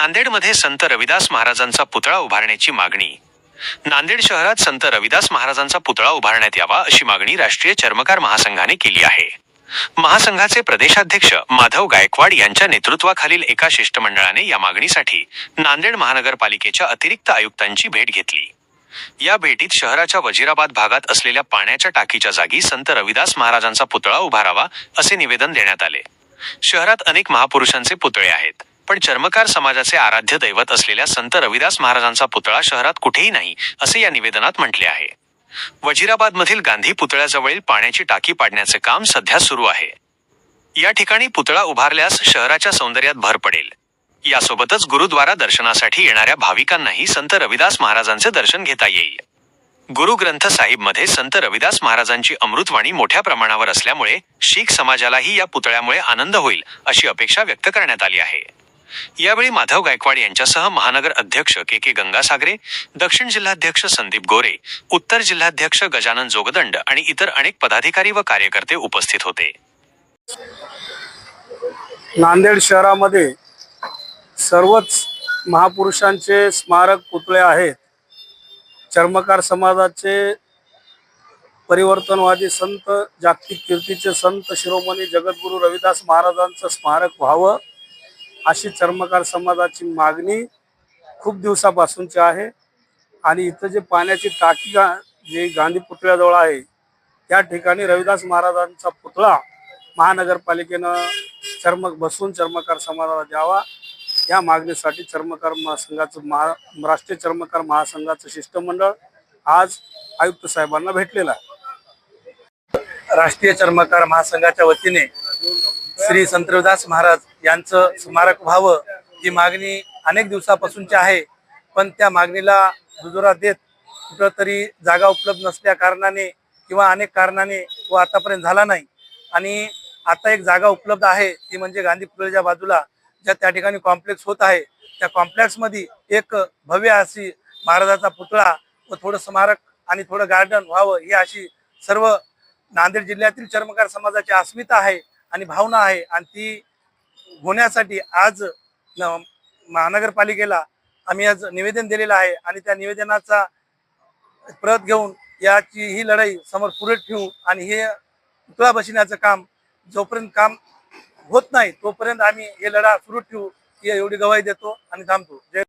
नांदेडमध्ये संत रविदास महाराजांचा पुतळा उभारण्याची मागणी. नांदेड शहरात संत रविदास महाराजांचा पुतळा उभारण्यात यावा अशी मागणी राष्ट्रीय चर्मकार महासंघाने केली आहे. महासंघाचे प्रदेशाध्यक्ष माधव गायकवाड यांच्या नेतृत्वाखालील एका शिष्टमंडळाने या मागणीसाठी नांदेड महानगरपालिकेच्या अतिरिक्त आयुक्तांची भेट घेतली. या भेटीत शहराच्या वजिराबाद भागात असलेल्या पाण्याच्या टाकीच्या जागी संत रविदास महाराजांचा पुतळा उभारावा असे निवेदन देण्यात आले. शहरात अनेक महापुरुषांचे पुतळे आहेत. पण चर्मकार समाजाचे आराध्य दैवत असलेल्या संत रविदास महाराजांचा पुतळा शहरात कुठेही नाही असे या निवेदनात म्हटले आहे. वजिराबाद मधील गांधी पुतळ्याजवळील पाण्याची टाकी पाडण्याचे काम सध्या सुरू आहे. या ठिकाणी पुतळा उभारल्यास शहराच्या सौंदर्यात भर पडेल. यासोबतच गुरुद्वारा दर्शनासाठी येणाऱ्या भाविकांनाही संत रविदास महाराजांचे दर्शन घेता येईल. गुरु ग्रंथ साहिबमध्ये संत रविदास महाराजांची अमृतवाणी मोठ्या प्रमाणावर असल्यामुळे शीख समाजालाही या पुतळ्यामुळे आनंद होईल अशी अपेक्षा व्यक्त करण्यात आली आहे. यावेळी माधव गायकवाड यांच्यासह महानगर अध्यक्ष के के गंगासागरे दक्षिण जिल्हाध्यक्ष संदीप गोरे उत्तर जिल्हाध्यक्ष गजानन जोगदंड आणि इतर अनेक पदाधिकारी व कार्यकर्ते उपस्थित होते. नांदेड शहरामध्ये सर्वच महापुरुषांचे स्मारक पुतळे आहेत. चर्मकार समाजाचे परिवर्तनवादी संत जागतिक कीर्तीचे संत शिरोमणी जगद्गुरू रविदास महाराजांचं स्मारक व्हावं. अशी चर्मकार समाजाची मागणी खूप दिवसापासूनची आहे. आणि इथं जे पाण्याची टाकी गा जे गांधी पुतळ्याजवळ आहे त्या ठिकाणी रविदास महाराजांचा पुतळा महानगरपालिकेनं चर्मक बसून चर्मकार समाजाला द्यावा. या मागणीसाठी चर्मकार महासंघाचं महा राष्ट्रीय चर्मकार महासंघाचं शिष्टमंडळ आज आयुक्त साहेबांना भेटलेलं आहे. राष्ट्रीय चर्मकार महासंघाच्या वतीने श्री संत रविदास महाराज यांचं स्मारक व्हावं ही मागणी अनेक दिवसापासूनची आहे. पण त्या मागणीला दुजोरा देत कुठंतरी जागा उपलब्ध नसल्या कारणाने किंवा अनेक कारणाने तो आतापर्यंत झाला नाही. आणि आता एक जागा उपलब्ध आहे ती म्हणजे गांधी पुतळ्याच्या बाजूला ज्या त्या ठिकाणी कॉम्प्लेक्स होत आहे. त्या कॉम्प्लेक्समध्ये एक भव्य अशी महाराजाचा पुतळा व थोडं स्मारक आणि थोडं गार्डन व्हावं ही अशी सर्व नांदेड जिल्ह्यातील चर्मकार समाजाची अस्मिता आहे. आणि भावना आहे. आणि ती होण्यासाठी आज न- महानगरपालिकेला आम्ही आज निवेदन दिलेलं आहे. आणि त्या निवेदनाचा प्रत घेऊन याची ही लढाई समोर पुढे ठेवू आणि हे पुतळा बसण्याचं काम जोपर्यंत काम होत नाही तोपर्यंत आम्ही हे लढा सुरू ठेवू. ही एवढी गवाही देतो आणि थांबतो. जय